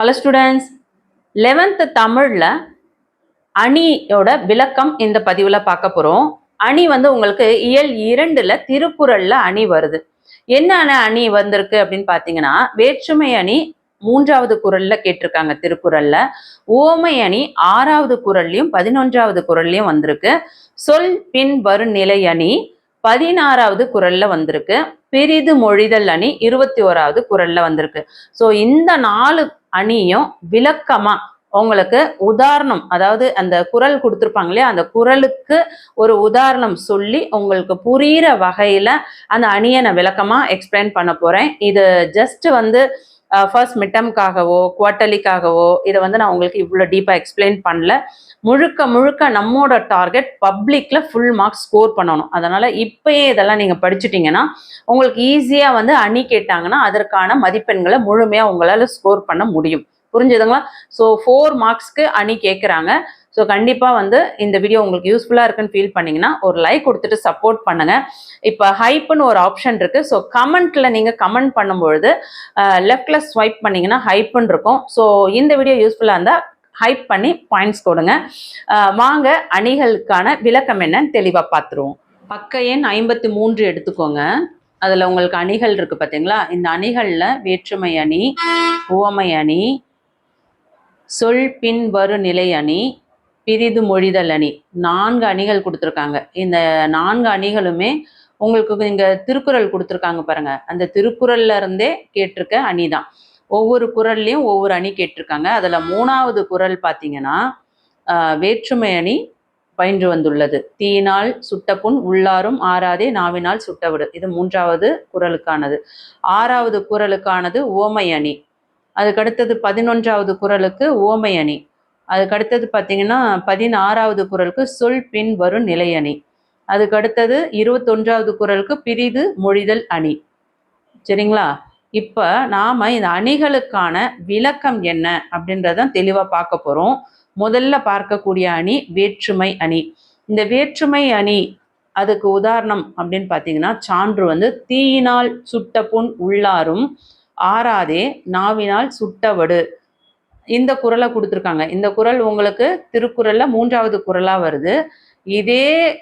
Hello students eleventh தமிழில் அணியோட விளக்கம் இந்த பதிவில் பார்க்க போகிறோம் அணி வந்து உங்களுக்கு இயல் இரண்டில் திருக்குறளில் அணி வருது. என்னென்ன அணி வந்திருக்கு அப்படின்னு பார்த்தீங்கன்னா வேற்றுமை அணி மூன்றாவது குரலில் கேட்டிருக்காங்க திருக்குறளில். ஓமை அணி ஆறாவது குரல்லையும் பதினொன்றாவது குரல்லையும் வந்திருக்கு. சொல் பின் வரும் நிலை அணி. பதினாறாவது குரல்ல வந்திருக்கு. பிரிது மொழிதல் அணி இருபத்தி ஓராவது குரல்ல வந்திருக்கு. ஸோ இந்த நாலு அணியும் விளக்கமா உங்களுக்கு உதாரணம் அதாவது அந்த குரல் கொடுத்துருப்பாங்க இல்லையா அந்த குரலுக்கு ஒரு உதாரணம் சொல்லி உங்களுக்கு புரிகிற வகையில அந்த அணியை நான் விளக்கமா எக்ஸ்பிளைன் பண்ண போறேன். இது ஜஸ்ட் வந்து ஃபர்ஸ்ட் மிட்டம்காகவோ குவார்ட்டர்லிக்காகவோ இதை வந்து நான் உங்களுக்கு இவ்வளோ டீப்பாக எக்ஸ்பிளைன் பண்ணல. முழுக்க முழுக்க நம்மோட டார்கெட் பப்ளிக்ல ஃபுல் மார்க்ஸ் ஸ்கோர் பண்ணணும். அதனால இப்பயே இதெல்லாம் நீங்க படிச்சுட்டீங்கன்னா உங்களுக்கு ஈஸியா வந்து அணி கேட்டாங்கன்னா அதற்கான மதிப்பெண்களை முழுமையா உங்களால ஸ்கோர் பண்ண முடியும். புரிஞ்சுதுங்களா? ஸோ ஃபோர் மார்க்ஸ்க்கு அணி கேட்குறாங்க ஸோ கண்டிப்பாக வந்து இந்த வீடியோ உங்களுக்கு யூஸ்ஃபுல்லாக இருக்குன்னு ஃபீல் பண்ணிங்கன்னா ஒரு லைக் கொடுத்துட்டு சப்போர்ட் பண்ணுங்க. இப்போ ஹைப்புன்னு ஒரு ஆப்ஷன் இருக்குது ஸோ கமெண்ட்டில் நீங்கள் கமெண்ட் பண்ணும்பொழுது லெஃப்ட்ல ஸ்வைப் பண்ணிங்கன்னா ஹைப்புன்னு இருக்கும். ஸோ இந்த வீடியோ யூஸ்ஃபுல்லாக இருந்தால் ஹைப் பண்ணி பாயிண்ட்ஸ் கொடுங்க வாங்க அணிகளுக்கான விளக்கம் என்னன்னு தெளிவாக பார்த்துருவோம் பக்க எண் ஐம்பத்தி மூன்று எடுத்துக்கோங்க. அதில் உங்களுக்கு அணிகள் இருக்கு பார்த்தீங்களா இந்த அணிகளில் வேற்றுமை அணி உவமை அணி சொல் பின் வரு நிலை அணி பிரிது மொழிதல் அணி. நான்கு அணிகள் கொடுத்துருக்காங்க. இந்த நான்கு அணிகளுமே உங்களுக்கு இங்கே திருக்குறள் கொடுத்துருக்காங்க பாருங்கள் அந்த திருக்குறள்ல இருந்தே கேட்டிருக்க அணி தான் ஒவ்வொரு குரல்லையும் ஒவ்வொரு அணி கேட்டிருக்காங்க. அதில் மூணாவது குறள் பார்த்தீங்கன்னா வேற்றுமை அணி பயின்று வந்துள்ளது. தீயினால் சுட்ட புண் உள்ளாரும் ஆறாதே நாவினால் சுட்டவிடு இது மூன்றாவது குரலுக்கானது. ஆறாவது குரலுக்கானது ஓமை அணி. அதுக்கடுத்தது பதினொன்றாவது குரலுக்கு ஓமை அணி. அதுக்கடுத்தது பார்த்தீங்கன்னா பதினாறாவது குரலுக்கு சொல் பின் வரும் நிலை அணி. அதுக்கடுத்தது இருபத்தொன்றாவது குரலுக்கு பிரிது மொழிதல் அணி. சரிங்களா? இப்போ நாம் இந்த அணிகளுக்கான விளக்கம் என்ன அப்படின்றத தெளிவாக பார்க்க போகிறோம் முதல்ல பார்க்கக்கூடிய அணி வேற்றுமை அணி. இந்த வேற்றுமை அணி அதுக்கு உதாரணம் அப்படின்னு பார்த்தீங்கன்னா சான்று வந்து தீயினால் சுட்ட புண் உள்ளாரும் ஆறாதே நாவினால் சுட்டவடு. இந்த குறளை கொடுத்துருக்காங்க. இந்த குறள் உங்களுக்கு திருக்குறளில் மூன்றாவது குரலாக வருது. இதே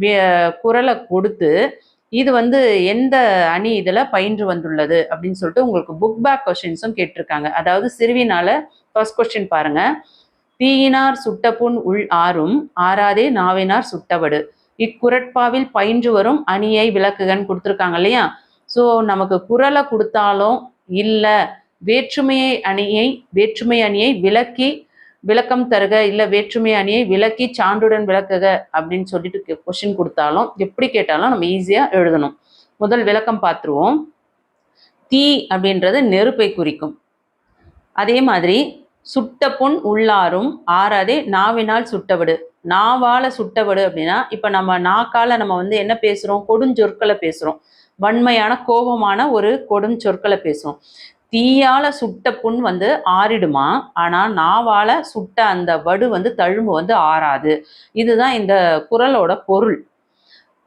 வே- குறளை கொடுத்து இது வந்து எந்த அணி இதில் பயின்று வந்துள்ளது அப்படின்னு சொல்லிட்டு உங்களுக்கு புக் பேக் கொஸ்டின்ஸும் கேட்டிருக்காங்க. அதாவது சிறுவினால ஃபர்ஸ்ட் கொஸ்டின் பாருங்க. தீயினார் சுட்டப்புண் உள் ஆறும் ஆறாதே நாவினார் சுட்டவடு இக்குரட்பாவில் பயின்று வரும் அணியை விளக்குகன்னு கொடுத்துருக்காங்க இல்லையா? ஸோ நமக்கு குரலை கொடுத்தாலும் இல்லை வேற்றுமையை அணியை வேற்றுமை அணியை விளக்கி விளக்கம் தருக இல்லை வேற்றுமை அணியை விளக்கி சான்றுடன் விளக்குக அப்படின்னு சொல்லிட்டு கொஸ்டின் கொடுத்தாலும் எப்படி கேட்டாலும் நம்ம ஈஸியாக எழுதணும். முதல் விளக்கம் பார்த்துருவோம். தீ அப்படின்றது நெருப்பை குறிக்கும். அதே மாதிரி சுட்ட புண் உள்ளாரும் ஆறாதே நாவினால் சுட்டவிடு. நாவால சுட்டவிடு அப்படின்னா இப்போ நம்ம நாக்கால நம்ம வந்து என்ன பேசுறோம்? கொடுஞ்சொற்களை பேசுறோம். வன்மையான கோபமான ஒரு கொடுஞ்சொற்களை பேசுவோம் தீயால சுட்ட புண் வந்து ஆறிடுமா? ஆனா நாவால சுட்ட அந்த வடு வந்து தழும்பு வந்து ஆறாது. இதுதான் இந்த குறளோட பொருள்.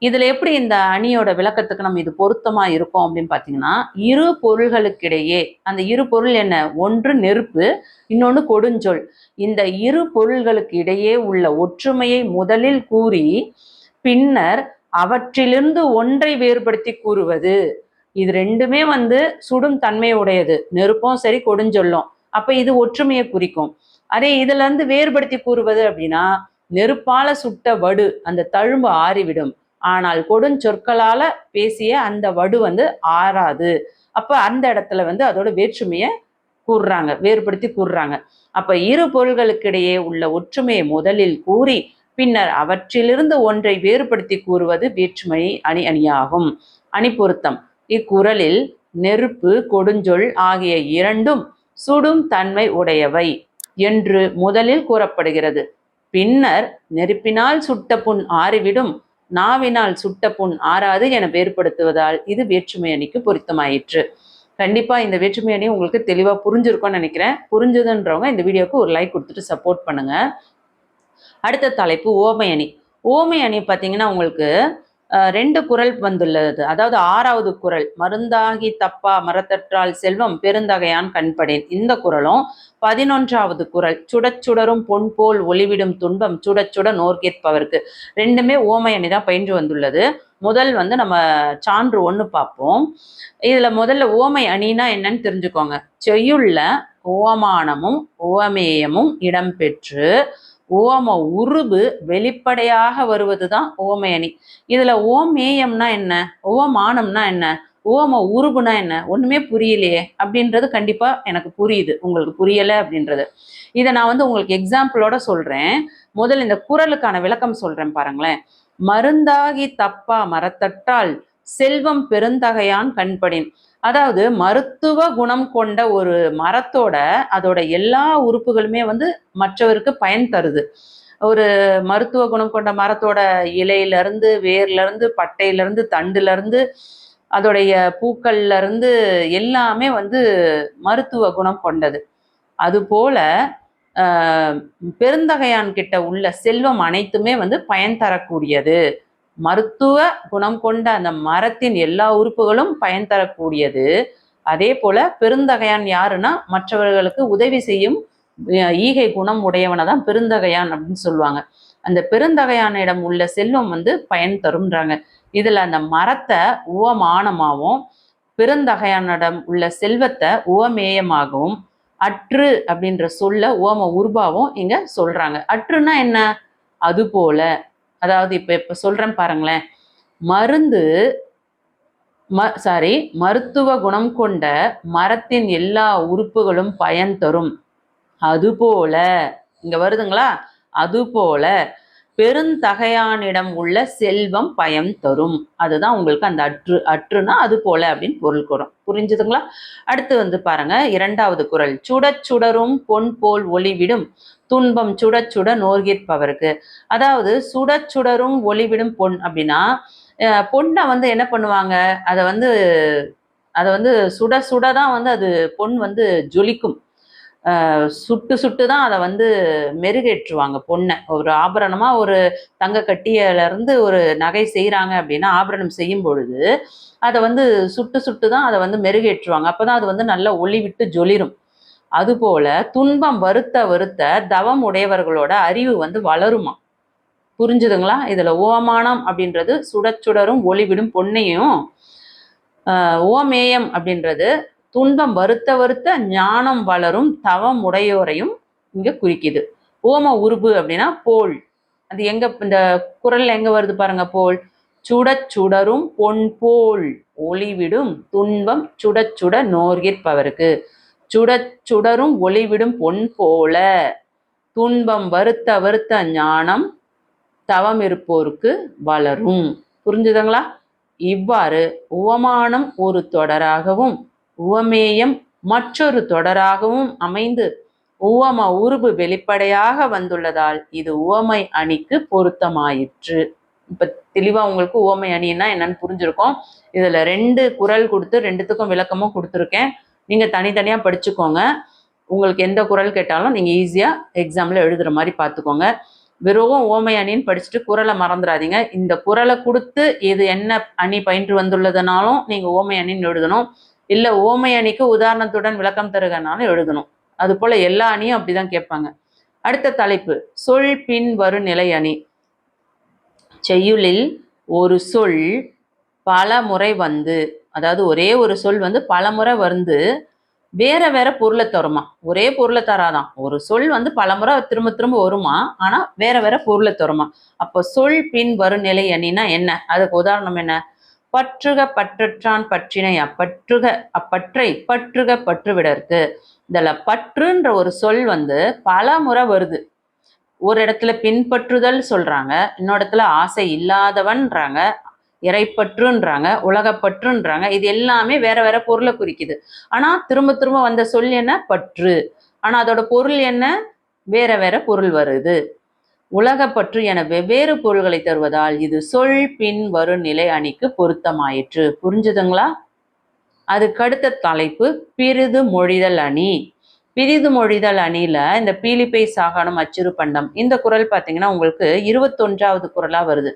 இதுல எப்படி இந்த அணியோட விளக்கத்துக்கு நம்ம இது பொருத்தமா இருக்கும் அப்படின்னு பாத்தீங்கன்னா இரு பொருள்களுக்கிடையே அந்த இரு பொருள் என்ன? ஒன்று நெருப்பு இன்னொன்று கொடுஞ்சொல். இந்த இரு பொருள்களுக்கு இடையே உள்ள ஒற்றுமையை முதலில் கூறி பின்னர் அவற்றிலிருந்து ஒன்றை வேறுபடுத்தி கூறுவது. இது ரெண்டுமே வந்து சுடும் தன்மையுடையது. நெருப்பும் சரி கொடுஞ்சொல்லும் அப்ப இது ஒற்றுமையை குறிக்கும். அதே இதுல இருந்து வேறுபடுத்தி கூறுவது அப்படின்னா நெருப்பால சுட்ட வடு அந்த தழும்பு ஆறிவிடும். ஆனால் கொடுஞ்சொற்களால பேசிய அந்த வடு வந்து ஆறாது. அப்ப அந்த இடத்துல வந்து அதோட வேற்றுமையை கூறுறாங்க வேறுபடுத்தி கூறுறாங்க. அப்ப இரு பொருள்களுக்கிடையே உள்ள ஒற்றுமையை முதலில் கூறி பின்னர் அவற்றிலிருந்து ஒன்றை வேறுபடுத்தி கூறுவது வேற்றுமை அணி அணியாகும். அணி பொருத்தம் இக்குறளில் நெருப்பு கொடுஞ்சொல் ஆகிய இரண்டும் சுடும் தன்மை உடையவை என்று முதலில் கூறப்படுகிறது. பின்னர் நெருப்பினால் சுட்ட புண் ஆறிவிடும் நாவினால் சுட்ட புண் ஆறாது என வேறுபடுத்துவதால் இது வேற்றுமை அணிக்கு பொருத்தமாயிற்று. கண்டிப்பா இந்த வேற்றுமை அணி உங்களுக்கு தெளிவா புரிஞ்சிருக்கும்னு நினைக்கிறேன். புரிஞ்சுதுன்றவங்க இந்த வீடியோக்கு ஒரு லைக் கொடுத்துட்டு சப்போர்ட் பண்ணுங்க. அடுத்த தலைப்பு ஓமை அணி. ஓமை அணி பார்த்தீங்கன்னா உங்களுக்கு ரெண்டு குறள் வந்துள்ளது. அதாவது ஆறாவது குறள் மருந்தாகி தப்பா மரத்தற்றால் செல்வம் பெருந்தகையான் கண்படேன் இந்த குரலும் பதினொன்றாவது குறள் சுடச்சுடரும் பொன் போல் ஒளிவிடும் துன்பம் சுடச்சுட சுட நோர்கேற்பவர்க்கு ரெண்டுமே ஓமையணி தான் பயின்று வந்துள்ளது. முதல் வந்து நம்ம சான்று ஒன்று பார்ப்போம். இதில் முதல்ல ஓமை அணினா என்னன்னு தெரிஞ்சுக்கோங்க. செய்யுள்ள ஓமானமும் ஓமேயமும் இடம்பெற்று ஓம உருபு வெளிப்படையாக வருவது தான் ஓமயணி இதில் இதுல ஓமேயம்னா என்ன? ஓமானம்னா என்ன? ஓம உருபுனா என்ன? ஒண்ணுமே புரியலையே அப்படின்றது கண்டிப்பா எனக்கு புரியுது. உங்களுக்கு புரியல அப்படின்றது. இதை நான் வந்து உங்களுக்கு எக்ஸாம்பிளோட சொல்றேன். முதல்ல இந்த குறளுக்கான விளக்கம் சொல்றேன் பாருங்களேன். மருந்தாகி தப்பா மரத்தட்டால் செல்வம் பெருந்தகையான் கண்படின். அதாவது மருத்துவ குணம் கொண்ட ஒரு மரத்தோட அதோட எல்லா உறுப்புகளுமே வந்து மற்றவருக்கு பயன் தருது. ஒரு மருத்துவ குணம் கொண்ட மரத்தோட இலையிலருந்து வேர்லேருந்து பட்டையிலேருந்து தண்டுலேருந்து அதோடைய பூக்கள்லருந்து எல்லாமே வந்து மருத்துவ குணம் கொண்டது. அதுபோல பெருந்தகையான் கிட்ட உள்ள செல்வம் அனைத்துமே வந்து பயன் தரக்கூடியது. மருத்துவ குணம் கொண்ட அந்த மரத்தின் எல்லா உறுப்புகளும் பயன் தரக்கூடியது. அதே போல பெருந்தகையான் யாருன்னா மற்றவர்களுக்கு உதவி செய்யும் ஈகை குணம் உடையவனை தான் பெருந்தகையான் அப்படின்னு சொல்லுவாங்க. அந்த பெருந்தகையானிடம் உள்ள செல்வம் வந்து பயன் தரும்ன்றாங்க. இதுல அந்த மரத்தை உவமானமாகவும் பெருந்தகையானிடம் உள்ள செல்வத்தை உவமேயமாகவும் அற்று அப்படின்ற சொல்ல உவம உருபாவும் இங்க சொல்றாங்க. அற்றுனா என்ன? அது போல அதாவது இப்போ இப்போ சொல்றேன் பாருங்களேன். மருந்து ம சாரி மருத்துவ குணம் கொண்ட மரத்தின் எல்லா உறுப்புகளும் பயன் தரும். அதுபோல இங்கே வருதுங்களா? அதுபோல பெருந்தகையானிடம் உள்ள செல்வம் பயன் தரும். அதுதான் உங்களுக்கு அந்த அற்று அற்றுனா அது போல அப்படின்னு பொருள் கூறும். புரிஞ்சுதுங்களா? அடுத்து வந்து பாருங்க இரண்டாவது குறள் சுடச் சுடரும் பொன் போல் ஒளிவிடும் துன்பம் சுடச் சுட நோர்கிற்பவருக்கு. அதாவது சுடச் சுடரும் ஒளிவிடும் பொன் அப்படின்னா பொண்ணை வந்து என்ன பண்ணுவாங்க? அதை வந்து அதை வந்து சுட சுட தான் வந்து அது பொன் வந்து ஜொலிக்கும். சுட்டு சுட்டு தான் அதை வந்து மெருகேற்றுவாங்க பொண்ணை. ஒரு ஆபரணமாக ஒரு தங்க கட்டியிலேருந்து ஒரு நகை செய்கிறாங்க அப்படின்னா ஆபரணம் செய்யும் பொழுது அதை வந்து சுட்டு சுட்டு தான் அதை வந்து மெருகேற்றுவாங்க. அப்போ தான் அது வந்து நல்லா ஒளி விட்டு ஜொலிரும். அதுபோல துன்பம் வருத்த வருத்த தவம் உடையவர்களோட அறிவு வந்து வளருமா? புரிஞ்சுதுங்களா? இதில் ஓமானம் அப்படின்றது சுடச்சுடரும் ஒளிவிடும் பொன்னையும் ஓமேயம் அப்படின்றது துன்பம் வருத்த வருத்த ஞானம் வளரும் தவம் உடையோரையும் இங்க குறிக்குது. ஓம உருபு அப்படின்னா போல். அது எங்க இந்த குரல் எங்க வருது பாருங்க போல். சுடச் சுடரும் பொன் போல். ஒளிவிடும் துன்பம் சுடச் சுட நோர்கிற்பவருக்கு சுடச் சுடரும் ஒளிவிடும் பொன் போல. துன்பம் வருத்த வருத்த ஞானம் தவம் இருப்போருக்கு வளரும். புரிஞ்சுதுங்களா? இவ்வாறு உவமானம் ஒரு தொடராகவும் உவமேயம் மற்றொரு தொடராகவும் அமைந்து உவம உருபு வெளிப்படையாக வந்துள்ளதால் இது உவமை அணிக்கு பொருத்தமாயிற்று. இப்ப தெளிவா உங்களுக்கு உவமை அணின்னா என்னன்னு புரிஞ்சிருக்கோம். இதுல ரெண்டு குரல் கொடுத்து ரெண்டுத்துக்கும் விளக்கமும் கொடுத்துருக்கேன். நீங்க தனித்தனியா படிச்சுக்கோங்க. உங்களுக்கு எந்த குறள் கேட்டாலும் நீங்க ஈஸியா எக்ஸாம்ல எழுதுற மாதிரி பார்த்துக்கோங்க. வெறும் ஓமை அணின்னு படிச்சுட்டு குரலை மறந்துடாதீங்க. இந்த குறளை கொடுத்து இது என்ன அணி பயின்று வந்துள்ளதுனாலும் நீங்க ஓமை அணின்னு எழுதணும். இல்ல ஓமை அணிக்கு உதாரணத்துடன் விளக்கம் தருகனாலும் எழுதணும். அது போல எல்லா அணியும் அப்படிதான் கேட்பாங்க. அடுத்த தலைப்பு சொல் பின் வரும் நிலை அணி. செய்யுளில் ஒரு சொல் பல முறை வந்து அதாவது ஒரே ஒரு சொல் வந்து பல முறை வந்து வேற வேற பொருளை தருமா? ஒரே பொருளை தராதான் ஒரு சொல் வந்து பல முறை திரும்ப திரும்ப வருமா? ஆனா வேற வேற பொருளை தருமா? அப்போ சொல் பின் வரும் நிலை அணினா என்ன? அதுக்கு உதாரணம் என்ன? பற்றுக பற்றற்றான் பற்றினை அப்பற்றுக அப்பற்றை பற்றுக பற்றுவிடற்கு. இதில் பற்றுன்ற ஒரு சொல் வந்து பல முறை வருது. ஒரு இடத்துல பின்பற்றுதல் சொல்கிறாங்க இன்னொரு இடத்துல ஆசை இல்லாதவன்றாங்க இறைப்பற்றுன்றாங்க உலகப்பற்றுன்றாங்க இது எல்லாமே வேற வேற பொருளை குறிக்குது. ஆனால் திரும்ப திரும்ப வந்த சொல் என்ன? பற்று. ஆனால் அதோட பொருள் என்ன? வேற வேற பொருள் வருது. உலகப்பற்று என வெவ்வேறு பொருள்களை தருவதால் இது சொல் பின் வரும் நிலை அணிக்கு பொருத்தமாயிற்று. புரிஞ்சுதுங்களா? அதுக்கடுத்த தலைப்பு பிரிது மொழிதல் அணி. பிரிது மொழிதல் அணியில இந்த பீலிப்பை சாகானம் அச்சிறு பண்டம் இந்த குறள் பார்த்தீங்கன்னா உங்களுக்கு இருபத்தொன்றாவது குறளா வருது.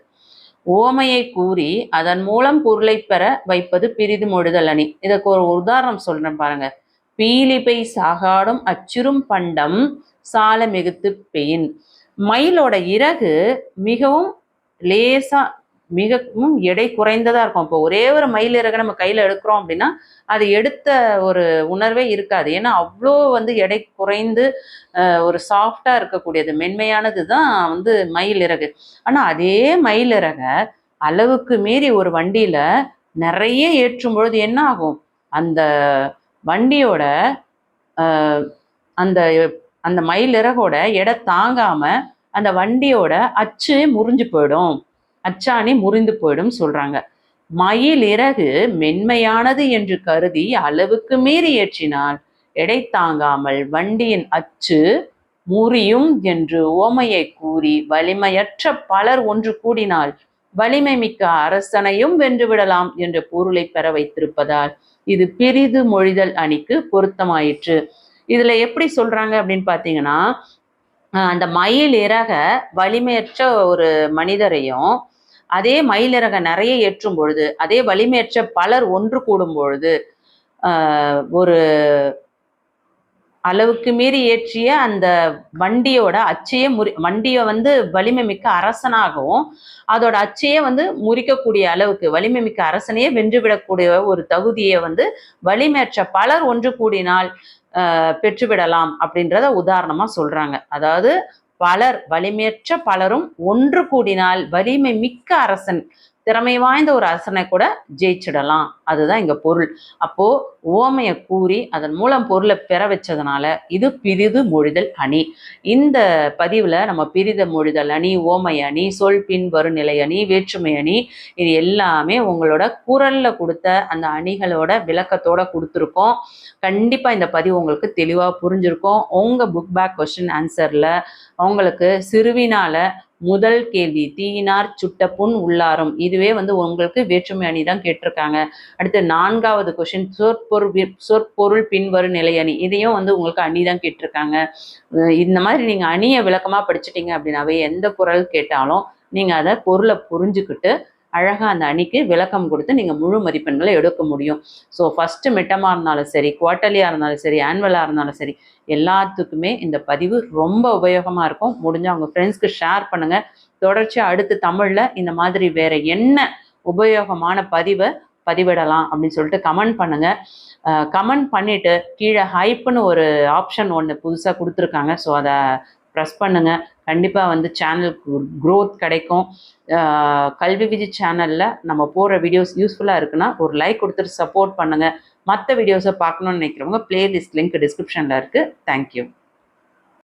ஓமையை கூறி அதன் மூலம் பொருளை பெற வைப்பது பிரிது மொழிதல் அணி. இதற்கு ஒரு உதாரணம் சொல்றேன் பாருங்க. பீலிப்பை சாகாடும் அச்சிரும் பண்டம் சால மிகுத்து பெயின். மயிலோட இறகு மிகவும் லேசா மிகவும் எடை குறைந்ததா இருக்கும். இப்போ ஒரே ஒரு மயில் இறகு நம்ம கையில எடுக்கிறோம் அப்படின்னா அது எடுத்த ஒரு உணர்வே இருக்காது. ஏன்னா அவ்வளோ வந்து எடை குறைந்து ஒரு சாஃப்டா இருக்கக்கூடியது மென்மையானது தான் வந்து மயில் இறகு. ஆனா அதே மயில் இறகை அளவுக்கு மீறி ஒரு வண்டியில நிறைய ஏற்றும் பொழுது என்ன ஆகும்? அந்த வண்டியோட அந்த அந்த மயில் இறகோட எடை தாங்காம அந்த வண்டியோட அச்சு முறிஞ்சு போயிடும். அச்சாணி முறிந்து போயிடும் சொல்றாங்க. மயில் இறகு மென்மையானது என்று கருதி அளவுக்கு மீறி ஏற்றினால் எடை தாங்காமல் வண்டியின் அச்சு முறியும் என்று ஓமையை கூறி வலிமையற்ற பலர் ஒன்று கூடினால் வலிமை மிக்க அரசனையும் வென்றுவிடலாம் என்ற பொருளை பெற வைத்திருப்பதால் இது பிரிது மொழிதல் அணிக்கு பொருத்தமாயிற்று. இதுல எப்படி சொல்றாங்க அப்படின்னு பாத்தீங்கன்னா அந்த மயில் இறக வலிமையற்ற ஒரு மனிதரையும் அதே மயில் இறக நிறைய ஏற்றும் பொழுது அதே வலிமையற்ற பலர் ஒன்று கூடும் பொழுது ஆஹ் ஒரு அளவுக்கு மீறி ஏற்றிய அந்த வண்டியோட அச்சையே முறி வண்டியை வந்து வலிமை மிக்க அரசனாகவும் அதோட அச்சையே வந்து முறிக்கக்கூடிய அளவுக்கு வலிமை மிக்க அரசனையே வென்றுவிடக்கூடிய ஒரு தகுதியை வந்து வலிமையற்ற பலர் ஒன்று கூடினால் பெற்றுவிடலாம் அப்படின்றத உதாரணமா சொல்றாங்க. அதாவது பலர் வலிமையற்ற பலரும் ஒன்று கூடினால் வலிமை மிக்க அரசன் திறமை வாய்ந்த ஒரு அரசனை கூட ஜெயிச்சிடலாம். அதுதான் இங்கே பொருள். அப்போது ஓமையை கூறி அதன் மூலம் பொருளை பெற வச்சதுனால இது பிரிது மொழிதல் அணி. இந்த பதிவில் நம்ம பிரித மொழிதல் அணி ஓமை அணி சொல் பின் வரும் நிலை அணி வேற்றுமை அணி இது எல்லாமே உங்களோட குரலில் கொடுத்த அந்த அணிகளோட விளக்கத்தோட கொடுத்துருக்கோம். கண்டிப்பாக இந்த பதிவு உங்களுக்கு தெளிவாக புரிஞ்சிருக்கும். உங்கள் புக் பேக் கொஸ்டின் ஆன்சரில் உங்களுக்கு சிறுவினால் முதல் கேள்வி தீயினார் சுட்ட புண் உள்ளாரும். இதுவே வந்து உங்களுக்கு வேற்றுமை அணி தான் கேட்டிருக்காங்க. அடுத்து நான்காவது கொஸ்டின் சொற்பொருள் சொற்பொருள் பின்வரும் நிலை அணி. இதையும் வந்து உங்களுக்கு அணி தான் கேட்டிருக்காங்க. இந்த மாதிரி நீங்க அணியை விளக்கமா படிச்சிட்டீங்க அப்படின்னாவே எந்த குரல் கேட்டாலும் நீங்க அதை பொருளை புரிஞ்சுக்கிட்டு அழகாக அந்த அணிக்கு விளக்கம் கொடுத்து நீங்கள் முழு மதிப்பெண்களை எடுக்க முடியும். ஸோ ஃபஸ்ட்டு மிட்டமாக இருந்தாலும் சரி குவார்ட்டர்லியாக இருந்தாலும் சரி ஆனுவலாக இருந்தாலும் சரி எல்லாத்துக்குமே இந்த பதிவு ரொம்ப உபயோகமாக இருக்கும். முடிஞ்சால் உங்கள் ஃப்ரெண்ட்ஸ்க்கு ஷேர் பண்ணுங்கள் தொடர்ச்சியாக அடுத்து தமிழில் இந்த மாதிரி வேறு என்ன உபயோகமான பதிவை பதிவிடலாம் அப்படின்னு சொல்லிட்டு கமெண்ட் பண்ணுங்க. கமெண்ட் பண்ணிட்டு கீழே ஹைப்புன்னு ஒரு ஆப்ஷன் ஒன்று புதுசாக கொடுத்துருக்காங்க. ஸோ அதை ப்ரெஸ் பண்ணுங்க. கண்டிப்பாக வந்து சேனல் க்ரோத் கிடைக்கும். கல்வி விஜி சேனலில் நம்ம போடுற வீடியோஸ் யூஸ்ஃபுல்லாக இருக்குன்னா ஒரு லைக் கொடுத்துட்டு சப்போர்ட் பண்ணுங்கள் மற்ற வீடியோஸை பார்க்கணுன்னு நினைக்கிறவங்க பிளேலிஸ்ட் லிங்க் டிஸ்கிரிப்ஷனில் இருக்குது தேங்க்யூ